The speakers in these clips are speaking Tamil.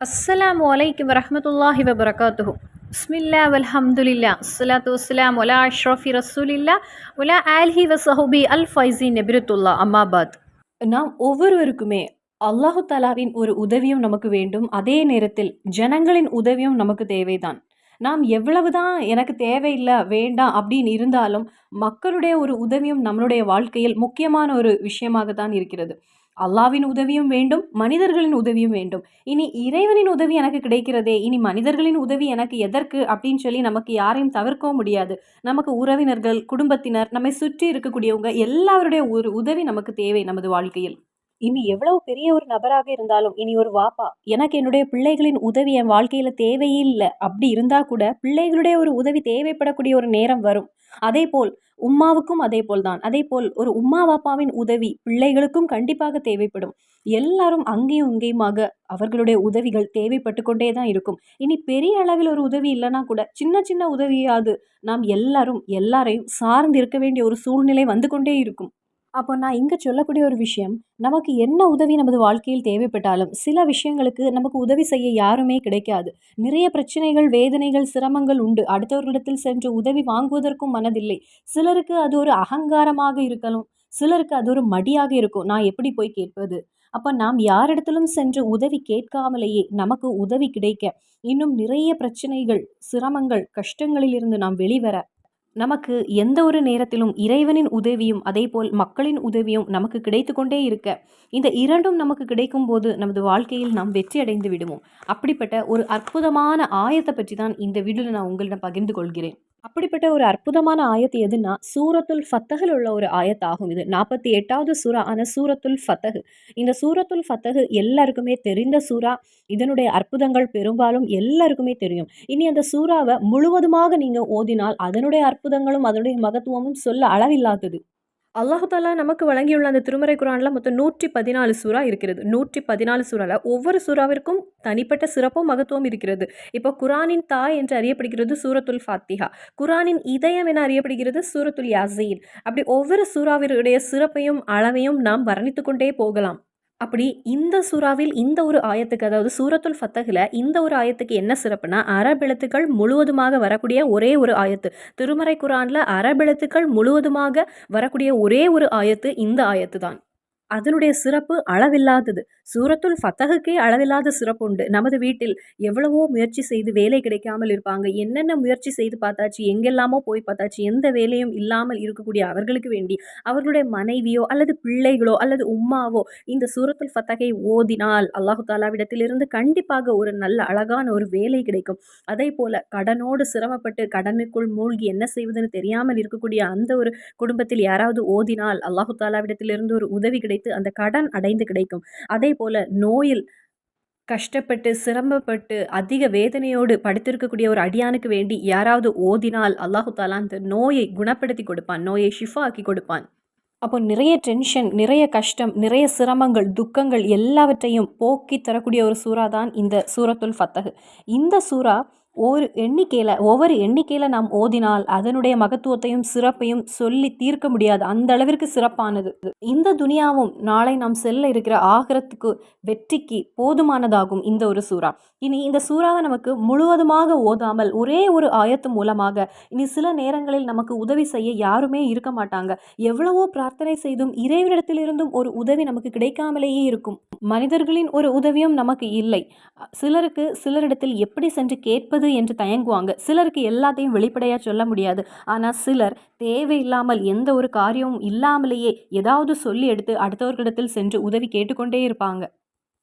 அஸ்லாம் வலைக்கம் வரமத்துல்லாஹி வபரகாத்துஹூ பிஸ்மில்லா வல்ஹம்துலில்லா அஸ்லாத்து வஸ்லாம் ஒலா அஷ்ரஃபி ரசூலில்லா ஒலா ஆல்ஹி வசஹூபி அல் ஃபைசி நெபிருத்துல்லா அம்மாபாத் நாம் ஒவ்வொருவருக்குமே அல்லாஹு தலாவின் ஒரு உதவியும் நமக்கு வேண்டும். அதே நேரத்தில் ஜனங்களின் உதவியும் நமக்கு தேவைதான். நாம் எவ்வளவுதான் எனக்கு தேவையில்லை வேண்டாம் அப்படின்னு இருந்தாலும் மக்களுடைய ஒரு உதவியும் நம்மளுடைய வாழ்க்கையில் முக்கியமான ஒரு விஷயமாக தான் இருக்கிறது. அல்லாவின் உதவியும் வேண்டும் மனிதர்களின் உதவியும் வேண்டும். இனி இறைவனின் உதவி எனக்கு கிடைக்கிறதே இனி மனிதர்களின் உதவி எனக்கு எதற்கு அப்படின்னு சொல்லி நமக்கு யாரையும் தவிர்க்கவும் முடியாது. நமக்கு உறவினர்கள் குடும்பத்தினர் நம்மை சுற்றி இருக்கக்கூடியவங்க எல்லாருடைய ஒரு உதவி நமக்கு தேவை நமது வாழ்க்கையில். இனி எவ்வளவு பெரிய ஒரு நபராக இருந்தாலும் இனி ஒரு வாப்பா எனக்கு என்னுடைய பிள்ளைகளின் உதவி என் வாழ்க்கையில் தேவையில்லை. அப்படி இருந்தால் கூட பிள்ளைகளுடைய ஒரு உதவி தேவைப்படக்கூடிய ஒரு நேரம் வரும். அதே போல் உம்மாவுக்கும் அதே போல் தான். அதே போல் ஒரு உம்மா வாப்பாவின் உதவி பிள்ளைகளுக்கும் கண்டிப்பாக தேவைப்படும். எல்லாரும் அங்கேயும் இங்கேயுமாக அவர்களுடைய உதவிகள் தேவைப்பட்டு கொண்டே தான் இருக்கும். இனி பெரிய அளவில் ஒரு உதவி இல்லைனா கூட சின்ன சின்ன உதவியாவது நாம் எல்லாரும் எல்லாரையும் சார்ந்து இருக்க வேண்டிய ஒரு சூழ்நிலை வந்து கொண்டே இருக்கும். அப்போ நான் இங்கே சொல்லக்கூடிய ஒரு விஷயம் நமக்கு என்ன உதவி நமது வாழ்க்கையில் தேவைப்பட்டாலும் சில விஷயங்களுக்கு நமக்கு உதவி செய்ய யாருமே கிடைக்காது. நிறைய பிரச்சனைகள் வேதனைகள் சிரமங்கள் உண்டு. அடுத்தவர்களிடத்தில் சென்று உதவி வாங்குவதற்கும் மனதில்லை. சிலருக்கு அது ஒரு அகங்காரமாக இருக்கலாம். சிலருக்கு அது ஒரு மடியாக இருக்கும். நான் எப்படி போய் கேட்பது? அப்போ நாம் யாரிடத்திலும் சென்று உதவி கேட்காமலேயே நமக்கு உதவி கிடைக்க இன்னும் நிறைய பிரச்சனைகள் சிரமங்கள் கஷ்டங்களிலிருந்து நாம் வெளிவர நமக்கு எந்த ஒரு நேரத்திலும் இறைவனின் உதவியும் அதேபோல் மக்களின் உதவியும் நமக்கு கிடைத்து கொண்டே இருக்க இந்த இரண்டும் நமக்கு கிடைக்கும் போது நமது வாழ்க்கையில் நாம் வெற்றி அடைந்து விடுவோம். அப்படிப்பட்ட ஒரு அற்புதமான ஆயத்தை பற்றி தான் இந்த வீடியோவில் நான் உங்களிடம் பகிர்ந்து கொள்கிறேன். அப்படிப்பட்ட ஒரு அற்புதமான ஆயத்து எதுனா சூரத்துல் ஃபத்தகில் உள்ள ஒரு ஆயத்தாகும் இது. நாற்பத்தி எட்டாவது சூறா ஆன சூரத்துல் ஃபத்தகு இந்த சூரத்துல் ஃபத்தகு எல்லாருக்குமே தெரிந்த சூறா இதனுடைய அற்புதங்கள் பெரும்பாலும் எல்லாருக்குமே தெரியும். இனி அந்த சூறாவை முழுவதுமாக நீங்கள் ஓதினால் அதனுடைய அற்புதங்களும் அதனுடைய மகத்துவமும் சொல்ல அளவில்லாதது. அல்லாஹாலா நமக்கு வழங்கியுள்ள அந்த திருமறை குரானில் மொத்தம் நூற்றி பதினாலு சூறா இருக்கிறது. நூற்றி பதினாலு சூறாவில் ஒவ்வொரு சூறாவிற்கும் தனிப்பட்ட சிறப்பும் மகத்துவம் இருக்கிறது. இப்போ குரானின் தாய் என்று அறியப்படுகிறது சூரத்துல் ஃபாத்திஹா. குரானின் இதயம் என அறியப்படுகிறது சூரத்துல் யாசீன். அப்படி ஒவ்வொரு சூறாவினுடைய சிறப்பையும் அளவையும் நாம் வர்ணித்து கொண்டே போகலாம். அப்படி இந்த சூறாவில் இந்த ஒரு ஆயத்துக்கு அதாவது சூரத்துல் ஃபத்தகில் இந்த ஒரு ஆயத்துக்கு என்ன சிறப்புனா அரபெழுத்துக்கள் முழுவதுமாக வரக்கூடிய ஒரே ஒரு ஆயத்து. திருமறை குரானில் அரபெழுத்துக்கள் முழுவதுமாக வரக்கூடிய ஒரே ஒரு ஆயத்து இந்த ஆயத்து தான் அதனுடைய சிறப்பு அளவில்லாதது. சூரத்துல் ஃபத்தகுக்கே அளவில்லாத சிறப்பு உண்டு நமது வீட்டில் எவ்வளவோ முயற்சி செய்து வேலை கிடைக்காமல் இருப்பாங்க. என்னென்ன முயற்சி செய்து பார்த்தாச்சு எங்கெல்லாமோ போய் பார்த்தாச்சு எந்த வேலையும் இல்லாமல் இருக்கக்கூடிய அவர்களுக்கு வேண்டி அவர்களுடைய மனைவியோ அல்லது பிள்ளைகளோ அல்லது உம்மாவோ இந்த சூரத்துல் ஃபத்தகை ஓதினால் அல்லாஹு தாலாவிடத்திலிருந்து கண்டிப்பாக ஒரு நல்ல அழகான ஒரு வேலை கிடைக்கும். அதே போல் கடனோடு சிரமப்பட்டு கடனுக்குள் மூழ்கி என்ன செய்வதுன்னு தெரியாமல் இருக்கக்கூடிய அந்த ஒரு குடும்பத்தில் யாராவது ஓதினால் அல்லாஹு தாலாவிடத்திலிருந்து ஒரு உதவி கிடைக்கும். கிடைத்து அந்த கடன் அடைந்து கிடைக்கும். அதே போல் நோயில் கஷ்டப்பட்டு சிரமப்பட்டு அதிக வேதனையோடு படுத்திருக்கக்கூடிய ஒரு அடியானுக்கு வேண்டி யாராவது ஓதினால் அல்லாஹு தாலா அந்த நோயை குணப்படுத்தி கொடுப்பான் நோயை ஷிஃபா ஆக்கி கொடுப்பான். அப்போ நிறைய டென்ஷன் நிறைய கஷ்டம் நிறைய சிரமங்கள் துக்கங்கள் எல்லாவற்றையும் போக்கி தரக்கூடிய ஒரு சூறா தான் இந்த சூரத்துல் ஃபத்தகு இந்த சூறா ஒரு எண்ணிக்கையில் ஒவ்வொரு எண்ணிக்கையில் நாம் ஓதினால் அதனுடைய மகத்துவத்தையும் சிறப்பையும் சொல்லி தீர்க்க முடியாது. அந்த அளவிற்கு சிறப்பானது. இந்த துனியாவும் நாளை நாம் செல்ல இருக்கிற ஆகரத்துக்கு வெற்றிக்கு போதுமானதாகும் இந்த ஒரு சூறா. இனி இந்த சூறாவை நமக்கு முழுவதுமாக ஓதாமல் ஒரே ஒரு ஆயத்து மூலமாக இனி சில நேரங்களில் நமக்கு உதவி செய்ய யாருமே இருக்க மாட்டாங்க. எவ்வளவோ பிரார்த்தனை செய்தும் இறைவனிடத்திலிருந்தும் ஒரு உதவி நமக்கு கிடைக்காமலேயே இருக்கும். மனிதர்களின் ஒரு உதவியும் நமக்கு இல்லை. சிலருக்கு சிலரிடத்தில் எப்படி சென்று கேட்பது என்று தயங்குவாங்க. சிலருக்கு எல்லாத்தையும் வெளிப்படையாக சொல்ல முடியாது. ஆனால் சிலர் தேவையில்லாமல் எந்த ஒரு காரியமும் இல்லாமலேயே ஏதாவது சொல்லி எடுத்து அடுத்தவர்களிடத்தில் சென்று உதவி கேட்டுக்கொண்டே இருப்பாங்க.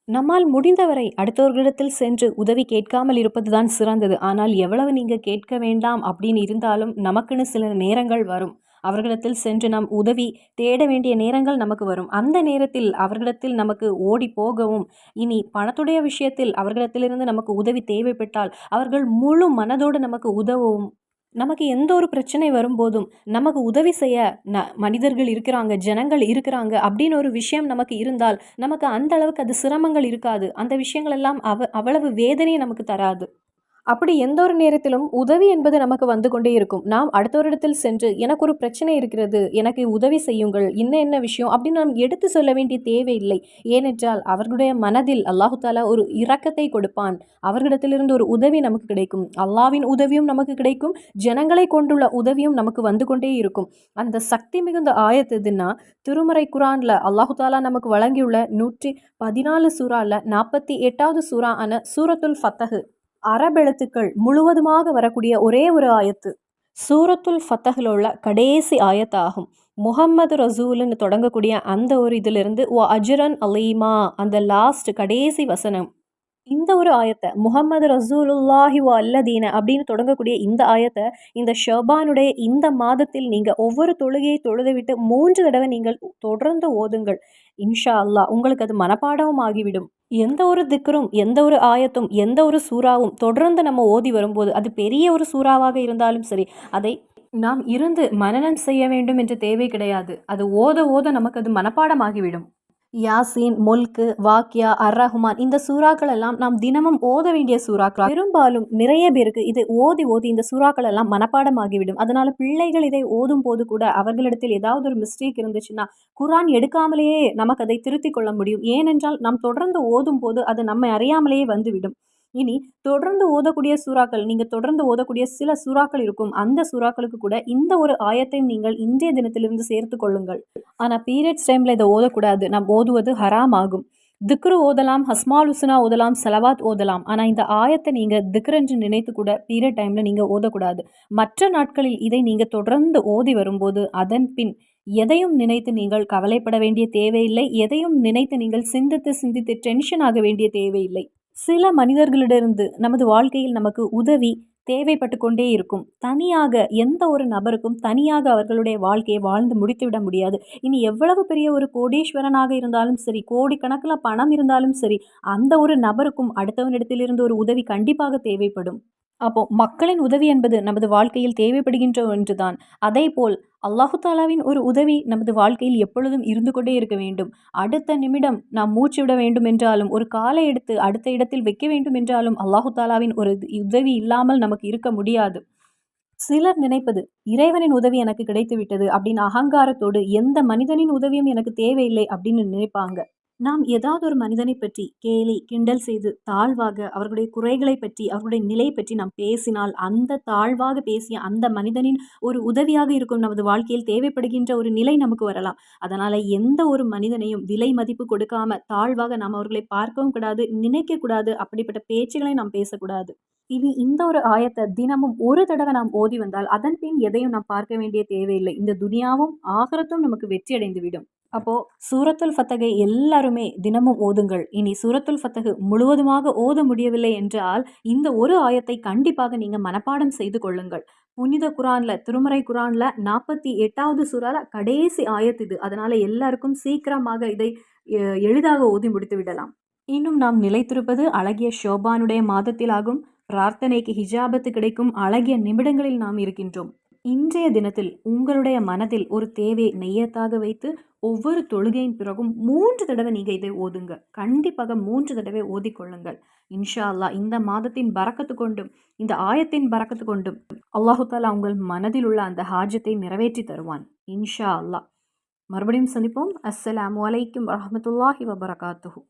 நம்மால் முடிந்தவரை அடுத்தவர்களிடத்தில் சென்று உதவி கேட்காமல் இருப்பதுதான் சிறந்தது. ஆனால் எவ்வளவு நீங்கள் கேட்க வேண்டாம் அப்படின்னு இருந்தாலும் நமக்குன்னு சில நேரங்கள் வரும். அவர்களிடத்தில் சென்று நாம் உதவி தேட வேண்டிய நேரங்கள் நமக்கு வரும். அந்த நேரத்தில் அவர்களிடத்தில் நமக்கு ஓடி போகவும் இனி பணத்துடைய விஷயத்தில் அவர்களிடத்திலிருந்து நமக்கு உதவி தேவைப்பட்டால் அவர்கள் முழு மனதோடு நமக்கு உதவும் நமக்கு எந்த ஒரு பிரச்சனை வரும்போதும் நமக்கு உதவி செய்ய ந மனிதர்கள் இருக்கிறாங்க ஜனங்கள் இருக்கிறாங்க அப்படின்னு ஒரு விஷயம் நமக்கு இருந்தால் நமக்கு அந்த அளவுக்கு அது சிரமங்கள் இருக்காது. அந்த விஷயங்கள் எல்லாம் அவ அவ்வளவு வேதனையை நமக்கு தராது. அப்படி எந்த ஒரு நேரத்திலும் உதவி என்பது நமக்கு வந்து கொண்டே இருக்கும். நாம் அடுத்தவரிடத்தில் சென்று எனக்கு ஒரு பிரச்சனை இருக்கிறது எனக்கு உதவி செய்யுங்கள் என்ன என்ன விஷயம்? அப்படின்னு நாம் எடுத்து சொல்ல வேண்டிய தேவையில்லை. ஏனென்றால் அவர்களுடைய மனதில் அல்லாஹு தாலா ஒரு இரக்கத்தை கொடுப்பான். அவர்களிடத்திலிருந்து ஒரு உதவி நமக்கு கிடைக்கும். அல்லாவின் உதவியும் நமக்கு கிடைக்கும். ஜனங்களை கொண்டுள்ள உதவியும் நமக்கு வந்து கொண்டே இருக்கும். அந்த சக்தி மிகுந்த ஆயத்து எதுன்னா திருமறை குரான்ல அல்லாஹு தாலா நமக்கு வழங்கியுள்ள நூற்றி பதினாலு சூறால நாற்பத்தி எட்டாவது சூறா ஆன சூரத்துல் ஃபத்தகு அரபெழுத்துக்கள் முழுவதுமாக வரக்கூடிய ஒரே ஒரு ஆயத்து. சூரத்துல் ஃபத்தஹில் உள்ள கடைசி ஆயத்தாகும். முகம்மது ரசூலுன்னு தொடங்கக்கூடிய அந்த ஒரு இதிலிருந்து ஓ அஜ்ரன் அலீமா அந்த லாஸ்ட் கடைசி வசனம். இந்த ஒரு ஆயத்தை முகம்மது ரசூலுல்லாஹி அல்லதீன அப்படின்னு தொடங்கக்கூடிய இந்த ஆயத்தை இந்த ஷபானுடைய இந்த மாதத்தில் நீங்கள் ஒவ்வொரு தொழுகையை தொழுதுவிட்டு மூன்று தடவை நீங்கள் தொடர்ந்து ஓதுங்கள். இன்ஷா அல்லாஹ் உங்களுக்கு அது மனப்பாடமும் ஆகிவிடும். எந்த ஒரு திக்கரும் எந்த ஒரு ஆயத்தும் எந்த ஒரு சூறாவும் தொடர்ந்து நம்ம ஓதி வரும்போது அது பெரிய ஒரு சூறாவாக இருந்தாலும் சரி அதை நாம் இருந்து மனனம் செய்ய வேண்டும் என்ற தேவை கிடையாது. அது ஓத ஓத நமக்கு அது மனப்பாடமாகிவிடும். யாசீன் முல்கு வாக்கியா அர் ரஹ்மான் இந்த சூறாக்கள் எல்லாம் நாம் தினமும் ஓத வேண்டிய சூறாக்கள் பெரும்பாலும் நிறைய பேருக்கு இது ஓதி ஓதி இந்த சூறாக்கள் எல்லாம் மனப்பாடமாகிவிடும். அதனால பிள்ளைகள் இதை ஓதும் போது கூட அவர்களிடத்தில் ஏதாவது ஒரு மிஸ்டேக் இருந்துச்சுன்னா குரான் எடுக்காமலேயே நமக்கு அதை திருத்திக் கொள்ள முடியும். ஏனென்றால் நாம் தொடர்ந்து ஓதும் போது அது நம்மை அறியாமலேயே வந்துவிடும். இனி தொடர்ந்து ஓதக்கூடிய சூறாக்கள் நீங்கள் தொடர்ந்து ஓதக்கூடிய சில சூறாக்கள் இருக்கும். அந்த சூறாக்களுக்கு கூட இந்த ஒரு ஆயத்தையும் நீங்கள் இன்றைய தினத்திலிருந்து சேர்த்து கொள்ளுங்கள். ஆனால் பீரியட்ஸ் டைமில் இதை ஓதக்கூடாது. நாம் ஓதுவது ஹராம் ஆகும். திக்ரு ஓதலாம் ஹஸ்மால் உசுனா ஓதலாம் செலவாத் ஓதலாம். ஆனால் இந்த ஆயத்தை நீங்கள் திக்ரு என்று நினைத்து கூட பீரியட் டைமில் நீங்கள் ஓதக்கூடாது. மற்ற நாட்களில் இதை நீங்கள் தொடர்ந்து ஓதி வரும்போது அதன் பின் எதையும் நினைத்து நீங்கள் கவலைப்பட வேண்டிய தேவையில்லை. எதையும் நினைத்து நீங்கள் சிந்தித்து சிந்தித்து டென்ஷன் ஆக வேண்டிய தேவையில்லை. சில மனிதர்களிடமிருந்து நமது வாழ்க்கையில் நமக்கு உதவி தேவைப்பட்டு கொண்டே இருக்கும். தனியாக எந்த ஒரு நபருக்கும் தனியாக அவர்களுடைய வாழ்க்கையை வாழ்ந்து முடித்துவிட முடியாது. இனி எவ்வளவு பெரிய ஒரு கோடீஸ்வரனாக இருந்தாலும் சரி கோடிக்கணக்கில் பணம் இருந்தாலும் சரி அந்த ஒரு நபருக்கும் அடுத்தவனிடத்திலிருந்து ஒரு உதவி கண்டிப்பாக தேவைப்படும். அப்போ மக்களின் உதவி என்பது நமது வாழ்க்கையில் தேவைப்படுகின்ற ஒன்றுதான். அதே போல் அல்லாஹு தாலாவின் ஒரு உதவி நமது வாழ்க்கையில் எப்பொழுதும் இருந்து கொண்டே இருக்க வேண்டும். அடுத்த நிமிடம் நாம் மூச்சு விட வேண்டும் என்றாலும் ஒரு காலை எடுத்து அடுத்த இடத்தில் வைக்க வேண்டும் என்றாலும் அல்லாஹு தாலாவின் ஒரு உதவி இல்லாமல் நமக்கு இருக்க முடியாது. சிலர் நினைப்பது இறைவனின் உதவி எனக்கு கிடைத்து விட்டது அப்படின்னு அகங்காரத்தோடு எந்த மனிதனின் உதவியும் எனக்கு தேவையில்லை அப்படின்னு நினைப்பாங்க. நாம் ஏதாவது ஒரு மனிதனை பற்றி கேலி கிண்டல் செய்து தாழ்வாக அவர்களுடைய குறைகளை பற்றி அவர்களுடைய நிலை பற்றி நாம் பேசினால் அந்த தாழ்வாக பேசிய அந்த மனிதனின் ஒரு உதவியாக இருக்கும் நமது வாழ்க்கையில் தேவைப்படுகின்ற ஒரு நிலை நமக்கு வரலாம். அதனால் எந்த ஒரு மனிதனையும் விலை மதிப்பு கொடுக்காம தாழ்வாக நாம் அவர்களை பார்க்கவும் கூடாது நினைக்கக்கூடாது அப்படிப்பட்ட பேச்சுகளை நாம் பேசக்கூடாது. இனி இந்த ஒரு ஆயத்தை தினமும் ஒரு தடவை நாம் ஓதி வந்தால் அதன் பின் எதையும் நாம் பார்க்க வேண்டிய தேவையில்லை. இந்த துனியாவும் ஆகரத்தும் நமக்கு வெற்றி அடைந்துவிடும் அப்போது சூரத்துல் ஃபத்தகை எல்லாருமே தினமும் ஓதுங்கள். இனி சூரத்துல் ஃபத்தகு முழுவதுமாக ஓத முடியவில்லை என்றால் இந்த ஒரு ஆயத்தை கண்டிப்பாக நீங்கள் மனப்பாடம் செய்து கொள்ளுங்கள். புனித குரானில் திருமறை குரானில் நாற்பத்தி எட்டாவது சூறால கடைசி ஆயத்து இது. அதனால் எல்லாருக்கும் சீக்கிரமாக இதை எளிதாக ஓதி முடித்து விடலாம். இன்னும் நாம் நிலைத்திருப்பது அழகிய ஷோபானுடைய மாதத்திலாகும். பிரார்த்தனைக்கு ஹிஜாபத்து கிடைக்கும் அழகிய நிமிடங்களில் நாம் இருக்கின்றோம். இன்றைய தினத்தில் உங்களுடைய மனதில் ஒரு தேவையை நெய்யத்தாக வைத்து ஒவ்வொரு தொழுகையின் பிறகும் மூன்று தடவை நீங்கள் இதை ஓதுங்க. கண்டிப்பாக மூன்று தடவை ஓதிக்கொள்ளுங்கள். இன்ஷா அல்லா இந்த மாதத்தின் பறக்கத்து கொண்டும் இந்த ஆயத்தின் பறக்கத்து கொண்டும் அல்லாஹு தாலா உங்கள் மனதில் உள்ள அந்த ஹாஜத்தை நிறைவேற்றி தருவான். இன்ஷா அல்லா மறுபடியும் சந்திப்போம். அஸ்ஸலாம் வலைக்கம் வரமத்துல்லாஹி வபரகாத்துஹூ.